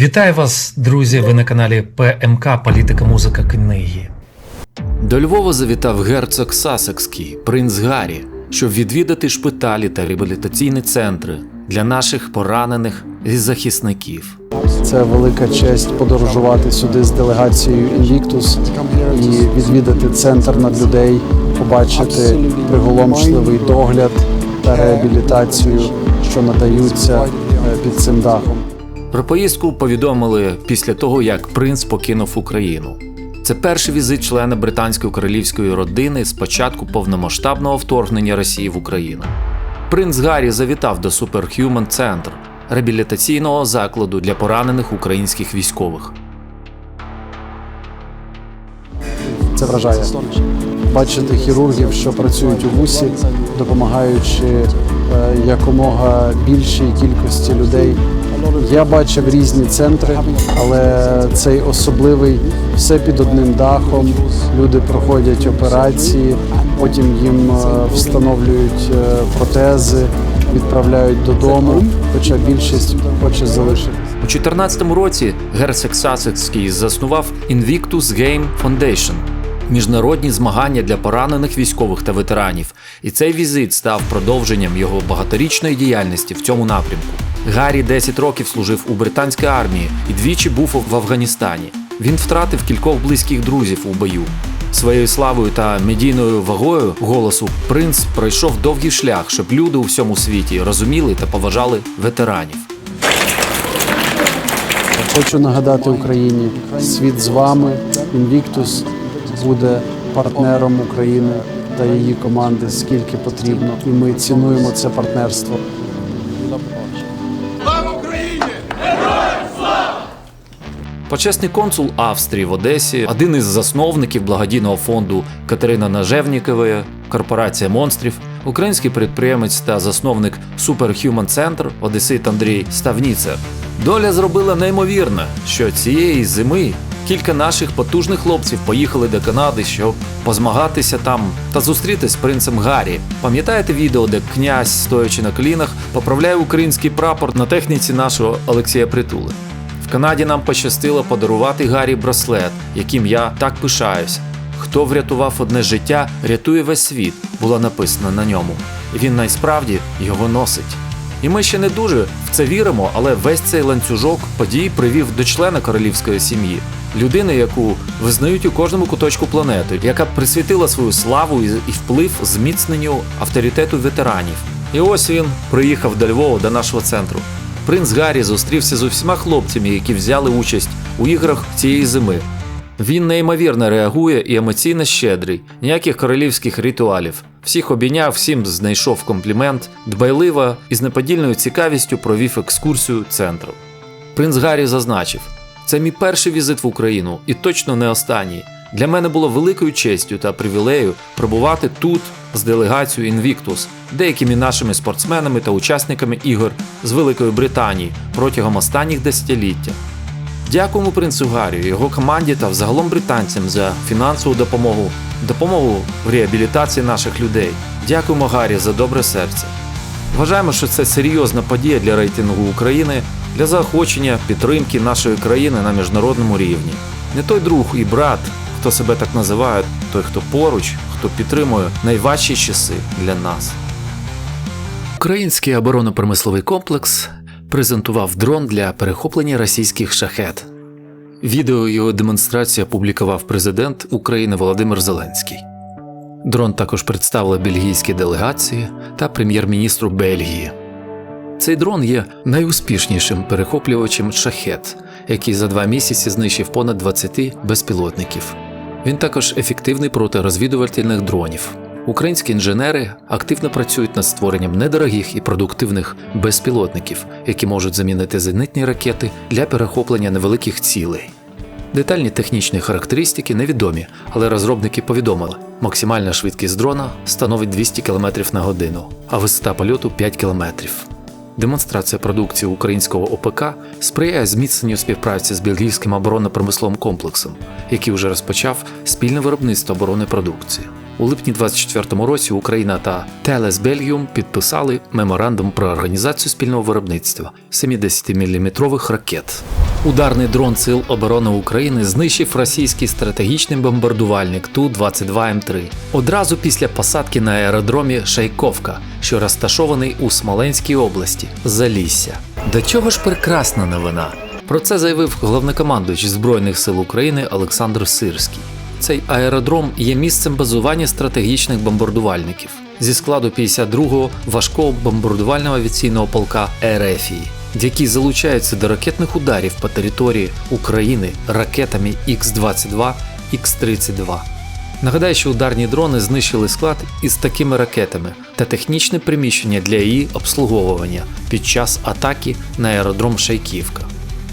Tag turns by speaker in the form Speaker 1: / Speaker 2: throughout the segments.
Speaker 1: Вітаю вас, друзі! Ви на каналі ПМК Політика, музика, книги.
Speaker 2: До Львова завітав герцог Сасекський, принц Гаррі, щоб відвідати шпиталі та реабілітаційні центри для наших поранених і захисників.
Speaker 3: Це велика честь подорожувати сюди з делегацією Invictus і відвідати центр над людей, побачити приголомшливий догляд та реабілітацію, що надаються е, під цим дахом.
Speaker 2: Про поїздку повідомили після того, як принц покинув Україну. Це перший візит члена британської королівської родини з початку повномасштабного вторгнення Росії в Україну. Принц Гаррі завітав до Superhuman Center – реабілітаційного закладу для поранених українських військових.
Speaker 3: Це вражає. Бачити хірургів, що працюють у вусі, допомагаючи е, якомога більшій кількості людей. Я бачив різні центри, але цей особливий все під одним дахом. Люди проходять операції, потім їм е, встановлюють е, протези, відправляють додому. Хоча більшість хоче залишитися.
Speaker 2: У 2014 році герцог Сасекський заснував Invictus Game Foundation – міжнародні змагання для поранених військових та ветеранів, і цей візит став продовженням його багаторічної діяльності в цьому напрямку. Гаррі 10 років служив у британській армії і двічі був в Афганістані. Він втратив кількох близьких друзів у бою. Своєю славою та медійною вагою голосу принц пройшов довгий шлях, щоб люди у всьому світі розуміли та поважали ветеранів.
Speaker 3: Хочу нагадати Україні, світ з вами. Invictus буде партнером України та її команди скільки потрібно, і ми цінуємо це партнерство.
Speaker 2: Почесний консул Австрії в Одесі, один із засновників благодійного фонду Катерина Нажевнікової, корпорація монстрів, український підприємець та засновник Superhuman Center Одесит Андрій Ставніцер. Доля зробила неймовірне, що цієї зими кілька наших потужних хлопців поїхали до Канади, щоб позмагатися там та зустрітись з принцем Гаррі. Пам'ятаєте відео, де князь, стоячи на колінах, поправляє український прапор на техніці нашого Олексія Притули? В Канаді нам пощастило подарувати Гаррі браслет, яким я так пишаюсь. Хто врятував одне життя, рятує весь світ, було написано на ньому. Він найсправді його носить. І ми ще не дуже в це віримо, але весь цей ланцюжок подій привів до члена королівської сім'ї, людини, яку визнають у кожному куточку планети, яка присвятила свою славу і вплив зміцненню авторитету ветеранів. І ось він приїхав до Львова до нашого центру. Принц Гаррі зустрівся з усіма хлопцями, які взяли участь у іграх цієї зими. Він неймовірно реагує і емоційно щедрий, ніяких королівських ритуалів. Всіх обійняв, всім знайшов комплімент, дбайливо і з неподільною цікавістю провів екскурсію центру. Принц Гаррі зазначив: це мій перший візит в Україну і точно не останній. Для мене було великою честю та привілею пробувати тут з делегацією Invictus, деякими нашими спортсменами та учасниками ігор з Великої Британії протягом останніх десятиліття. Дякуємо принцу Гаррію, його команді та взагалом британцям за фінансову допомогу, допомогу в реабілітації наших людей. Дякуємо Гаррі за добре серце. Вважаємо, що це серйозна подія для рейтингу України, для заохочення підтримки нашої країни на міжнародному рівні. Не той друг і брат, хто себе так називає, той, хто поруч, хто підтримує найважчі часи для нас. Український оборонно-промисловий комплекс презентував дрон для перехоплення російських шахет. Відео його демонстрації опублікував президент України Володимир Зеленський. Дрон також представили бельгійські делегації та прем'єр-міністру Бельгії. Цей дрон є найуспішнішим перехоплювачем шахет, який за два місяці знищив понад 20 безпілотників. Він також ефективний проти розвідувальних дронів. Українські інженери активно працюють над створенням недорогих і продуктивних безпілотників, які можуть замінити зенитні ракети для перехоплення невеликих цілей. Детальні технічні характеристики невідомі, але розробники повідомили, максимальна швидкість дрона становить 200 км на годину, а висота польоту 5 км. Демонстрація продукції українського ОПК сприяє зміцненню співпраці з бельгійським оборонно-промисловим комплексом, який вже розпочав спільне виробництво оборони продукції. У липні 2024 році Україна та Телес Бельгіум підписали меморандум про організацію спільного виробництва 70-мм ракет. Ударний дрон Сил оборони України знищив російський стратегічний бомбардувальник Ту-22М3 одразу після посадки на аеродромі Шайковка, що розташований у Смоленській області, Залісся. До чого ж прекрасна новина? Про це заявив головнокомандуючий Збройних сил України Олександр Сирський. Цей аеродром є місцем базування стратегічних бомбардувальників зі складу 52-го важкого бомбардувального авіаційного полка Ерефії, які залучаються до ракетних ударів по території України ракетами Х-22, Х-32. Нагадаю, що ударні дрони знищили склад із такими ракетами та технічне приміщення для її обслуговування під час атаки на аеродром Шайківка.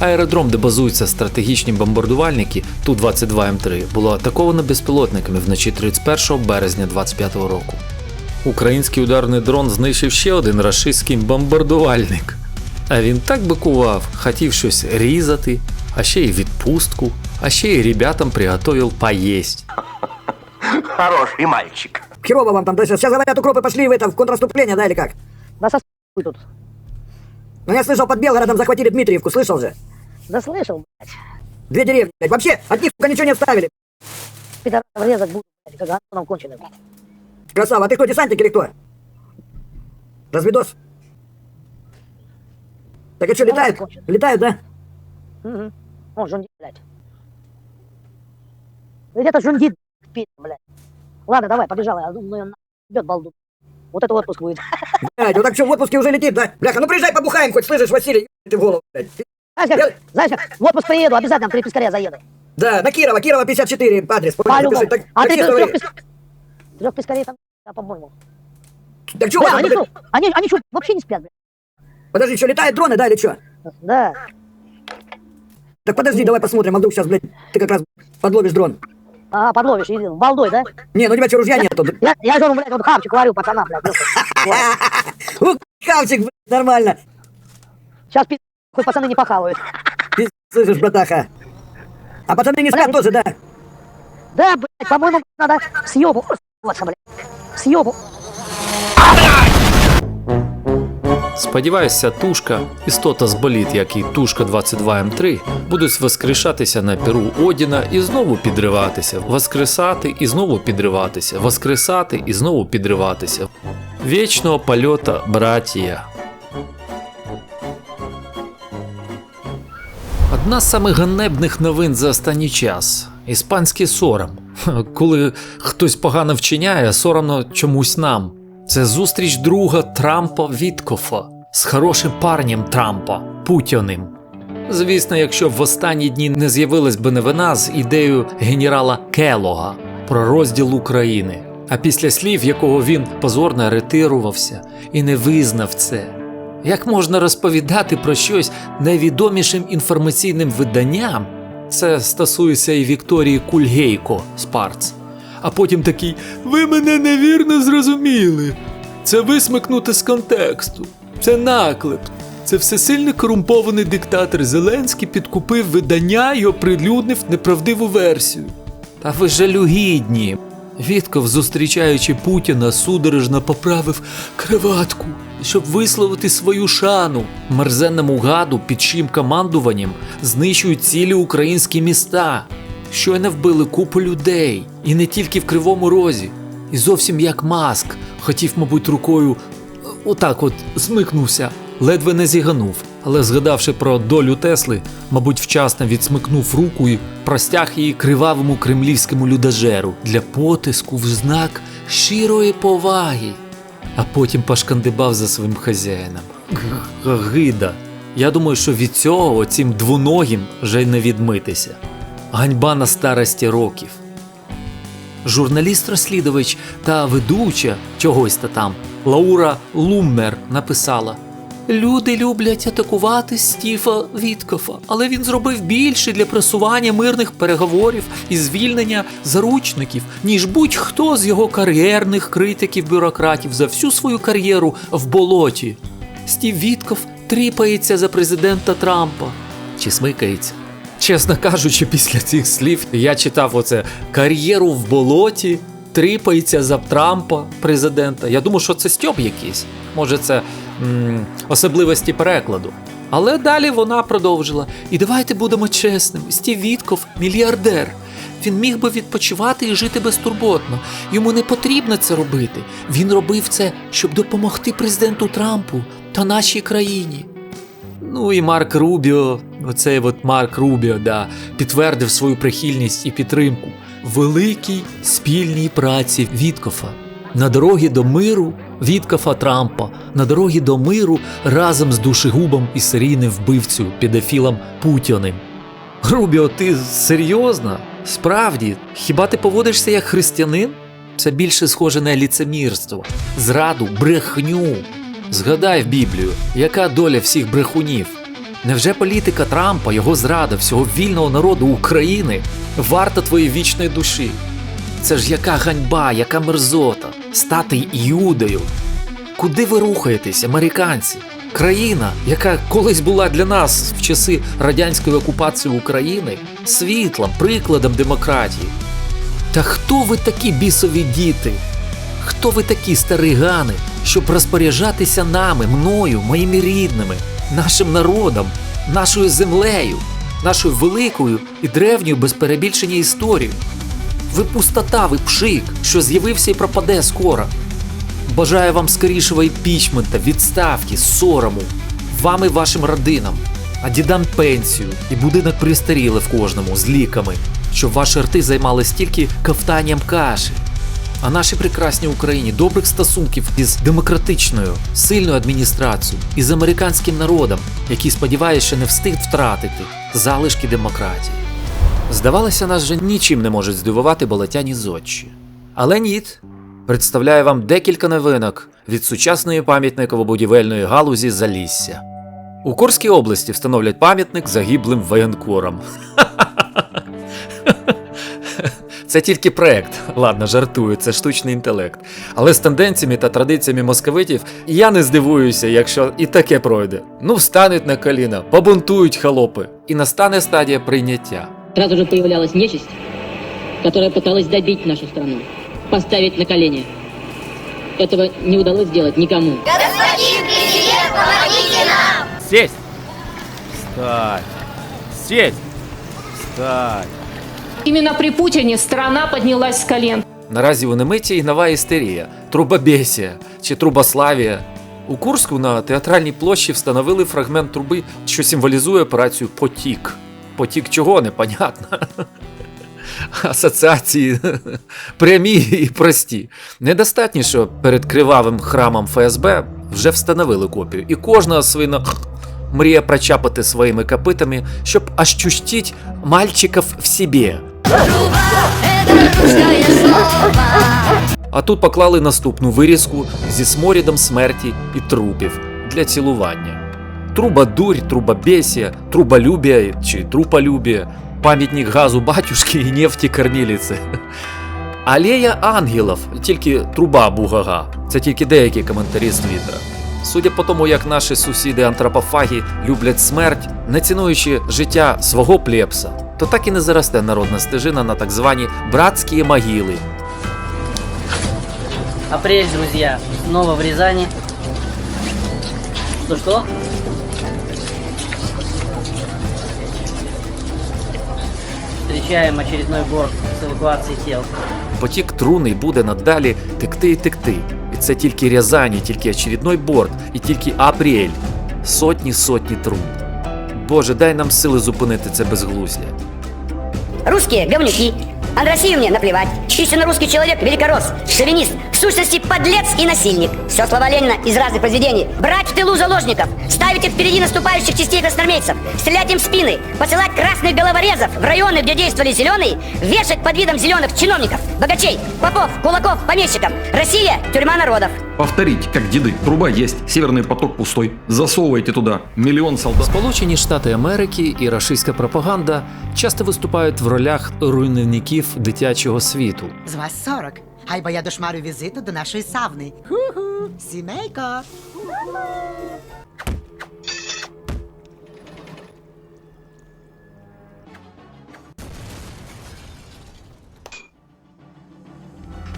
Speaker 2: Аеродром, де базуються стратегічні бомбардувальники Ту-22М3, було атаковано безпілотниками вночі 31 березня 2025 року. Український ударний дрон знищив ще один рашистський бомбардувальник. А він так бикував, хотів щось різати, а ще й відпустку, а ще й ребятам приготовив поїсть.
Speaker 4: Хороший мальчик.
Speaker 5: Херово вам там, то есть сейчас говорят, укропы пошли в это, в контрнаступление, да, или как?
Speaker 6: Да со хуй тут.
Speaker 5: Ну, я слышал, под Белгородом захватили Дмитриевку, слышал же?
Speaker 6: Да слышал, блядь.
Speaker 5: Две деревни, блядь. Вообще, от них, сука, ничего не оставили.
Speaker 6: Пидоров резать буду, блядь, как Антоном конченым.
Speaker 5: Красава, а ты кто, десантник или кто? Разведос? Так и что, летают? Летают, да?
Speaker 6: Угу. Он жундит, блядь. Где-то жундит, пи***, блядь. Ладно, давай, побежал, я думаю, на... бьет балду. Вот это отпуск будет.
Speaker 5: Блядь, вот так что, в отпуске уже летит, да? Бляха, ну приезжай, побухаем хоть, слышишь, Василий, ты в голову, блядь.
Speaker 6: Знаешь как, знаешь как, в отпуск приеду, обязательно три пескаря заеду.
Speaker 5: Да, на Кирова, Кирова 54, адрес. помнишь, напиши, так,
Speaker 6: А ты трех, пескарей... трех пескарей там, а, по-моему.
Speaker 5: Так что,
Speaker 6: Бля, они они, они что, вообще не спят, блядь?
Speaker 5: Подожди, что, летают дроны, да, или что?
Speaker 6: Да.
Speaker 5: Так подожди, давай посмотрим, а вдруг сейчас, блядь, ты как раз подловишь дрон.
Speaker 6: Ага, подловишь, иди, балдой, да?
Speaker 5: Не, ну у тебя что, ружья нету?
Speaker 6: Я, я же, блядь, вот хавчик варю пацанам, блядь.
Speaker 5: Ух, Хавчик, блядь, нормально.
Speaker 6: Сейчас пи***, хоть пацаны не похавают.
Speaker 5: Ты слышишь, братаха? А пацаны не спят тоже, да?
Speaker 6: Да, блядь, по-моему, надо съебу. Блядь. Съебу.
Speaker 2: Сподіваюся, тушка, істота з боліт, як і тушка 22М3, будуть воскрешатися на перу Одіна і знову підриватися, воскресати і знову підриватися, воскресати і знову підриватися. Вічного польота, братія. Одна з самих ганебних новин за останній час іспанський сором. Коли хтось погано вчиняє, соромно чомусь нам. Це зустріч друга Трампа Віткофа з хорошим парнем Трампа Путіним. Звісно, якщо в останні дні не з'явилась би новина з ідеєю генерала Келога про розділ України, а після слів, якого він позорно ретирувався і не визнав це. Як можна розповідати про щось найвідомішим інформаційним виданням? Це стосується і Вікторії Кульгейко з Парц. А потім такий: Ви мене невірно зрозуміли. Це висмикнуте з контексту. Це наклеп. Це всесильний корумпований диктатор Зеленський підкупив видання і оприлюднив неправдиву версію. Та ви жалюгідні. Вітков, зустрічаючи Путіна, судорожно поправив краватку, щоб висловити свою шану. Мерзенному гаду під чиїм командуванням знищують цілі українські міста. Щойно вбили купу людей, і не тільки в Кривому Розі. І зовсім як маск, хотів, мабуть, рукою е, отак от змикнувся, ледве не зіганув. Але згадавши про долю Тесли, мабуть, вчасно відсмикнув руку і простяг її кривавому кремлівському людожеру для потиску в знак щирої поваги. А потім пошкандибав за своїм хазяїном. Гида. Я думаю, що від цього цим двоногим вже й не відмитися. Ганьба на старості років. Журналіст-розслідувач та ведуча чогось та там Лаура Луммер написала: Люди люблять атакувати Стіфа Віткофа, але він зробив більше для просування мирних переговорів і звільнення заручників, ніж будь-хто з його кар'єрних критиків-бюрократів за всю свою кар'єру в болоті. Стів Вітков тріпається за президента Трампа. Чи смикається? Чесно кажучи, після цих слів я читав оце кар'єру в болоті, тріпається за Трампа, президента. Я думаю, що це стьоп якийсь. Може, це м, особливості перекладу. Але далі вона продовжила. І давайте будемо чесними. Стів Вітков мільярдер. Він міг би відпочивати і жити безтурботно. Йому не потрібно це робити. Він робив це, щоб допомогти президенту Трампу та нашій країні. Ну і Марк Рубіо, оцей от Марк Рубіо, да, підтвердив свою прихильність і підтримку великій спільній праці Віткофа. На дорогі до миру Віткофа Трампа, на дорогі до миру разом з душегубом і серійним вбивцю педофілом Путіним. Рубіо, ти серйозно? Справді, хіба ти поводишся як християнин? Це більше схоже на ліцемірство, зраду, брехню. Згадай в Біблію, яка доля всіх брехунів. Невже політика Трампа, його зрада, всього вільного народу України варта твоєї вічної душі? Це ж яка ганьба, яка мерзота стати іудею. Куди ви рухаєтесь, американці? Країна, яка колись була для нас в часи радянської окупації України, світлом, прикладом демократії. Та хто ви такі бісові діти? Хто ви такі старигани, щоб розпоряджатися нами, мною, моїми рідними, нашим народом, нашою землею, нашою великою і древньою без перебільшення історією? Ви пустота, ви пшик, що з'явився і пропаде скоро. Бажаю вам скорішого імпічмента, відставки, сорому, вам і вашим родинам. А дідам пенсію і будинок пристаріли в кожному з ліками, щоб ваші рти займали стільки ковтанням каші. А нашій прекрасній Україні добрих стосунків із демократичною, сильною адміністрацією і з американським народом, який сподіваюся, що не встиг втратити залишки демократії. Здавалося, нас вже нічим не можуть здивувати болотяні зодчі. Але ніт. Представляю вам декілька новинок від сучасної пам'ятниково-будівельної галузі Залісся. У Курській області встановлять пам'ятник загиблим воєнкорам. Це тільки проект. Ладно, жартую, це штучний інтелект. Але з тенденціями та традиціями московитів я не здивуюся, якщо і таке пройде. Ну, встануть на коліна, побунтують холопи, і настане стадія прийняття.
Speaker 7: Сразу же появлялась нечисть, которая пыталась добить нашу страну, поставить на колени. Этого не удалось сделать никому.
Speaker 8: Сесть! Встать! Сесть! Встать!
Speaker 9: Именно при Путине страна поднялась с колен.
Speaker 2: Наразі у Немиті нова істерія, трубобесія чи трубославія. У Курську на театральній площі встановили фрагмент труби, що символізує операцію Потік. Потік чого непонятно. Асоціації прямі і прості. Недостатньо, що перед кривавим храмом ФСБ вже встановили копію, і кожна свина мріє прочапати своїми копитами, щоб чустіть мальчиків в собі. А тут поклали наступну вирізку зі сморідом смерті і трупів для цілування. Трубадурь, трубобесія, труболюбія чи труполюбія, пам'ятник газу батюшки і нефті корміліці. Алея ангелів, тільки труба бугага. Це тільки деякі коментарі з Твіттера. Судя по тому, як наші сусіди антропофаги люблять смерть, не цінуючи життя свого плепса, то так і не заросте народна стежина на так звані братські могили,
Speaker 10: Апрель, друзья, снова в Рязани. Что-что? Встречаем очередной борт с эвакуацией тел.
Speaker 2: Потік трунний буде надалі текти і текти. І це тільки Рязані, тільки очередной борт, і тільки апрель. Сотні сотні трун. Боже, дай нам сили зупинити це безглуздя.
Speaker 6: Русские говнюки. А на Россию мне наплевать. Истинно русский человек, великорос, шовинист, сущности подлец и насильник. Все слова Ленина из разных произведений. Брать в тылу заложников, ставить их впереди наступающих частей красноармейцев, стрелять им в спины, посылать красных головорезов в районы, где действовали зеленые, вешать под видом зеленых чиновников, богачей, попов, кулаков, помещиков. Россия – тюрьма народов.
Speaker 11: Повторить, как деды. Труба есть, северный поток пустой. Засовывайте туда миллион солдат.
Speaker 2: Сполучені Штати Америки і рашистська пропаганда часто виступають в ролях руйнівників дитячого світу.
Speaker 12: З вас 40. Хай бо я дошмарю візиту до нашої савни. Ху-ху, сімейко.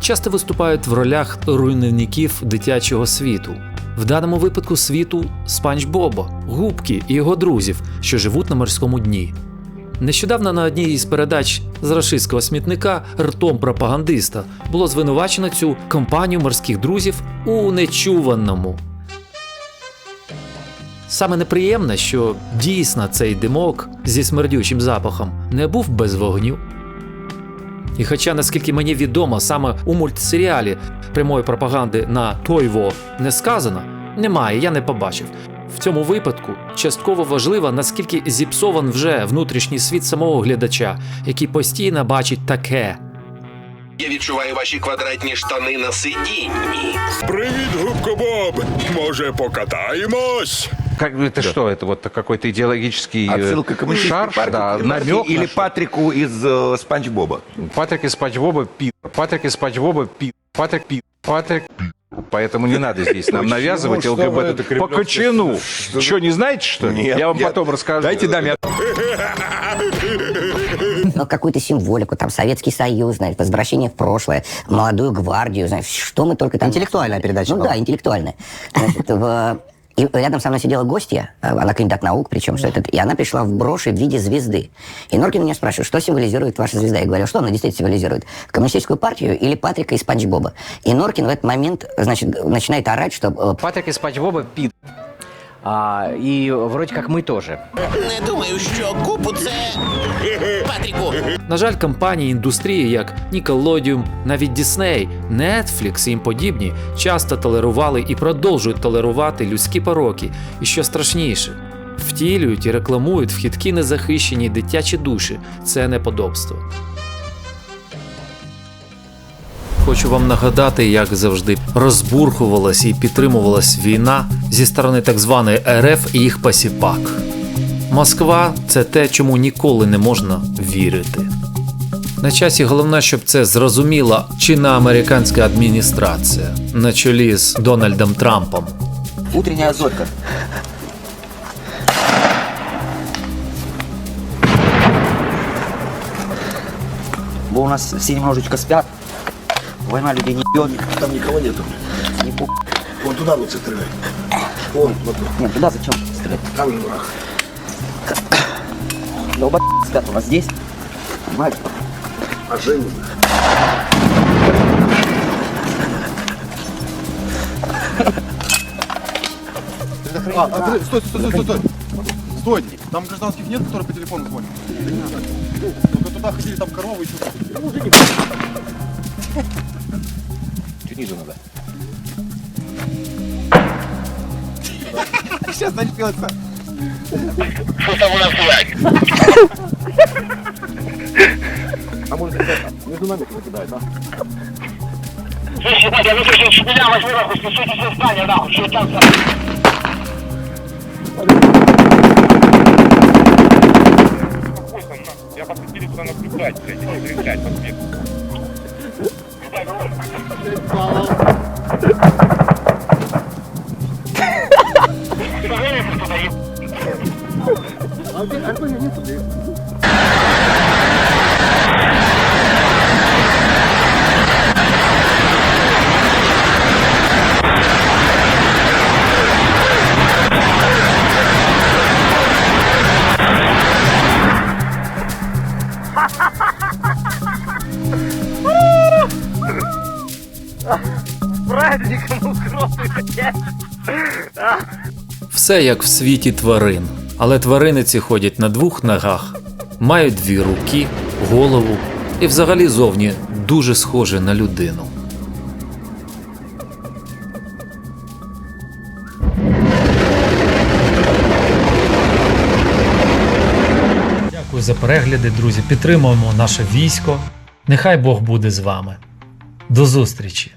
Speaker 2: Часто виступають в ролях руйнівників дитячого світу. В даному випадку світу Спанч Боба, Губки і його друзів, що живуть на морському дні. Нещодавно на одній із передач з рашистського смітника ртом пропагандиста було звинувачено цю компанію морських друзів у нечуваному. Саме неприємне, що дійсно цей димок зі смердючим запахом не був без вогню. І хоча, наскільки мені відомо, саме у мультсеріалі прямої пропаганди на Тойво не сказано, немає, я не побачив. В цьому випадку частково важливо, наскільки зіпсован вже внутрішній світ самого глядача, який постійно бачить таке.
Speaker 12: Я відчуваю ваші квадратні штани на сидінні.
Speaker 13: Привіт, губко Боб! Може, покатаємось?
Speaker 14: Как это что? Это вот какой-то идеологический э,
Speaker 4: Отсылка к коммунистической
Speaker 14: шар,
Speaker 4: партии,
Speaker 14: да,
Speaker 4: партии
Speaker 14: намек
Speaker 4: или
Speaker 14: на-
Speaker 4: Патрику из э, Спанч Боба.
Speaker 14: Патрик из Спанч Боба пи. Патрик из Спанч Боба пи. Патрик пи. Патрик пи. Поэтому не надо здесь нам
Speaker 13: Почему?
Speaker 14: навязывать
Speaker 13: Что
Speaker 14: ЛГБТ. По кочану.
Speaker 13: Что
Speaker 14: Что, не знаете, что ли?
Speaker 4: Нет,
Speaker 14: я вам
Speaker 4: я-
Speaker 14: потом расскажу.
Speaker 4: Дайте даме
Speaker 15: Ну, какую-то символику, там, Советский Союз, знаешь, возвращение в прошлое, молодую гвардию, знаешь, что мы только там... Интеллектуальная передача. Ну да, интеллектуальная. Значит, в- И рядом со мной сидела гостья, э, она кандидат наук, причем, что это, и она пришла в броши в виде звезды. И Норкин меня спрашивает, что символизирует ваша звезда? Я говорю, что она действительно символизирует? Коммунистическую партию или Патрика и Спанч Боба? И Норкин в этот момент, значит, начинает орать, что... э,
Speaker 14: Патрик из Спанч Боба пи.
Speaker 10: А, и вроде как мы тоже.
Speaker 12: Не думаю, що купу це Патріку.
Speaker 2: На жаль, компанії індустрії, як Nickelodeon, навіть Disney, Netflix і їм подібні, часто толерували і продовжують толерувати людські пороки, і що страшніше, втілюють і рекламують вхідки незахищені дитячі душі. Це неподобство. Хочу вам нагадати, як завжди розбурхувалась і підтримувалась війна зі сторони так званої РФ і їх посіпак. Москва це те, чому ніколи не можна вірити. На часі головне, щоб це зрозуміла чинна американська адміністрація на чолі з Дональдом Трампом.
Speaker 10: Утренняя зорька. Бо у нас все немножечко спят. Война людей не бьет.
Speaker 4: Там никого нету.
Speaker 10: Не пу...
Speaker 4: Вон туда лучше стрелять. Вон, вот тут.
Speaker 10: Нет, туда зачем стрелять?
Speaker 4: Там же враг.
Speaker 10: Долба спят у нас здесь. Понимаете?
Speaker 4: А Женя?
Speaker 13: А, а, стой, стой, стой, стой, стой. Стой, там гражданских нет, которые по телефону звонят? Только туда ходили, там коровы еще.
Speaker 14: Чуть ниже надо.
Speaker 13: Сейчас начнется.
Speaker 12: Що там у нас лайк?
Speaker 13: А может это между нами кто кидает, да?
Speaker 12: Слушай, Батя, я выслушал, что меня возьми нахуй, спасите все здание, нахуй, что там
Speaker 13: Я посмотрели туда наблюдать, блядь, не
Speaker 2: Все як в світі тварин, але тварини ці ходять на двох ногах, мають дві руки, голову і взагалі зовні дуже схожі на людину.
Speaker 16: Перегляди, друзі. Підтримуємо наше військо. Нехай Бог буде з вами. До зустрічі!